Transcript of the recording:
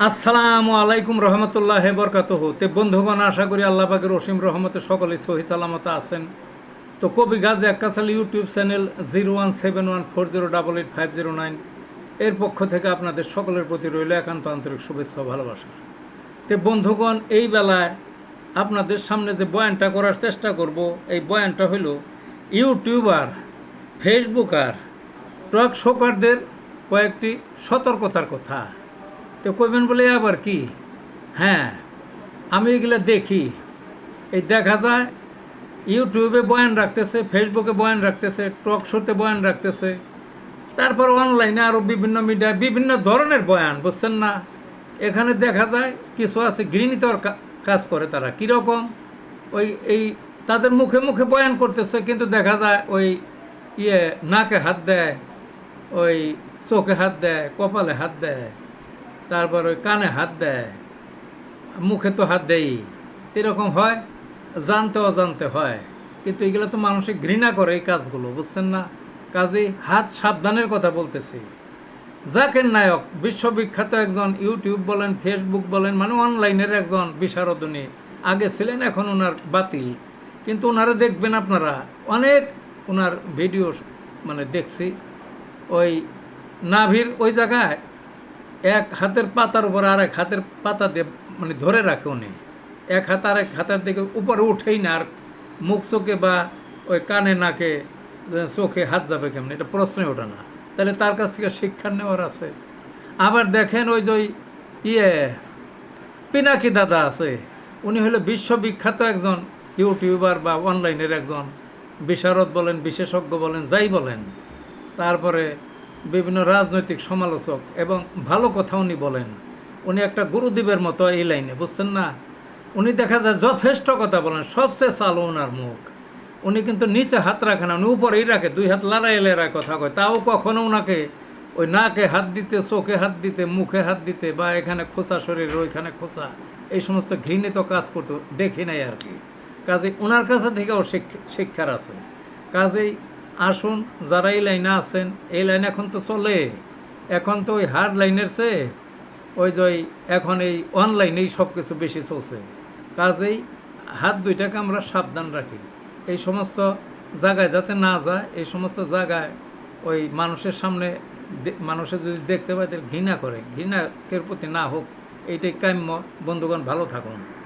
আসসালামু আলাইকুম রহমতুল্লাহ বরকাতহ। তে বন্ধুগণ, আশা করি আল্লাহ পাকের অসীম রহমতে সকলে সহি সালামত আছেন। তো কবি Gazi Akkasal YouTube channel zero one seven one four zero double eight five zero nine এর পক্ষ থেকে আপনাদের সকলের প্রতি রইল একান্ত আন্তরিক শুভেচ্ছা ভালোবাসা। তে বন্ধুগণ, এই বেলায় আপনাদের সামনে যে বয়ানটা করার চেষ্টা করব, এই বয়ানটা হইল ইউটিউবার, ফেসবুকার, টক শোকারদের কয়েকটি সতর্কতার কথা। তো কইবেন বলে আবার কি? হ্যাঁ আমি এগুলো দেখি। এই দেখা যায় ইউটিউবে বয়ান রাখতেছে ফেসবুকে বয়ান রাখতেছে টক শোতে বয়ান রাখতেছে। তারপর অনলাইনে আরও বিভিন্ন মিডিয়ায় বিভিন্ন ধরনের বয়ান, বুঝছেন না? এখানে দেখা যায়, কিছু আছে কা- কাজ করে তারা। কীরকম? ওই, এই, তাদের মুখে মুখে বয়ান করতেছে, কিন্তু দেখা যায়, ওই ইয়ে নাকে হাত দেয়, ওই চোখে হাত দেয়, কপালে হাত দেয়। তারপর ওই কানে হাত দেয়, মুখে তো হাত দেই, এরকম হয়, জানতে অজান্তে হয়। কিন্তু এগুলো তো মানুষে ঘৃণা করে এই কাজগুলো, বুঝছেন না? কাজেই হাত সাবধানের কথা বলতেছি। জাকের নায়ক, বিশ্ববিখ্যাত একজন ইউটিউব বলেন, ফেসবুক বলেন মানে অনলাইনের একজন বিশারদনী। আগে ছিলেন, এখন ওনার বাতিল। কিন্তু ওনারা দেখবেন আপনারা, অনেক ওনার ভিডিও মানে দেখছি। ওই নাভির ওই জায়গায় এক হাতের পাতার উপর আর এক হাতের পাতা দিয়ে মানে ধরে রাখে উনি। এক হাত আর এক হাতের দিকে উপরে উঠেই না আর মুখ, চোখে বা ওই কানে, নাকে চোখে হাত যাবে কেমন? এটা প্রশ্নই ওঠে না। তাহলে তার কাছ থেকে শিক্ষা নেওয়ার আছে। আবার দেখেন ওই যে ইয়ে পিনাকি দাদা আছে। উনি হলো বিশ্ববিখ্যাত একজন ইউটিউবার বা অনলাইনের একজন। বিশারদ বলেন, বিশেষজ্ঞ বলেন, যাই বলেন। তারপরে বিভিন্ন রাজনৈতিক সমালোচক এবং ভালো কথা উনি বলেন। উনি একটা গুরুদেবের মতো এই লাইনে, বুঝছেন না? উনি দেখা যায় যথেষ্ট কথা বলেন, সবচেয়ে চালো ওনার মুখ। উনি কিন্তু নিচে হাত রাখে না, উনি উপরেই রাখে, দুই হাত লড়াই লড়াই কথা কয়। তাও কখনো ওনাকে ওই নাকে হাত দিতে, চোখে হাত দিতে, মুখে হাত দিতে বা এখানে খোঁচা শরীরের ওইখানে খোঁচা, এই সমস্ত ঘৃণিত কাজ করতো, দেখি নাই আর কি। কাজে ওনার কাছে থেকেও শিক্ষা- শিক্ষার আছে। কাজেই আসুন, যারা এই লাইনে আছেন, এই লাইন এখন তো চলে। এখন তো ওই হার্ড লাইনের চেয়ে ওই যে এখন এই অনলাইনেই সব কিছু বেশি চলছে। কাজেই হাত দুইটাকে আমরা সাবধান রাখি। এই সমস্ত জায়গায় যাতে না যায়, এই সমস্ত জায়গায় ওই মানুষের সামনে মানুষের যদি দেখতে পায়, তাহলে ঘৃণা করে। ঘৃণাকের প্রতি না হোক, এইটাই কাম্য। বন্ধুগণ, ভালো থাকুন।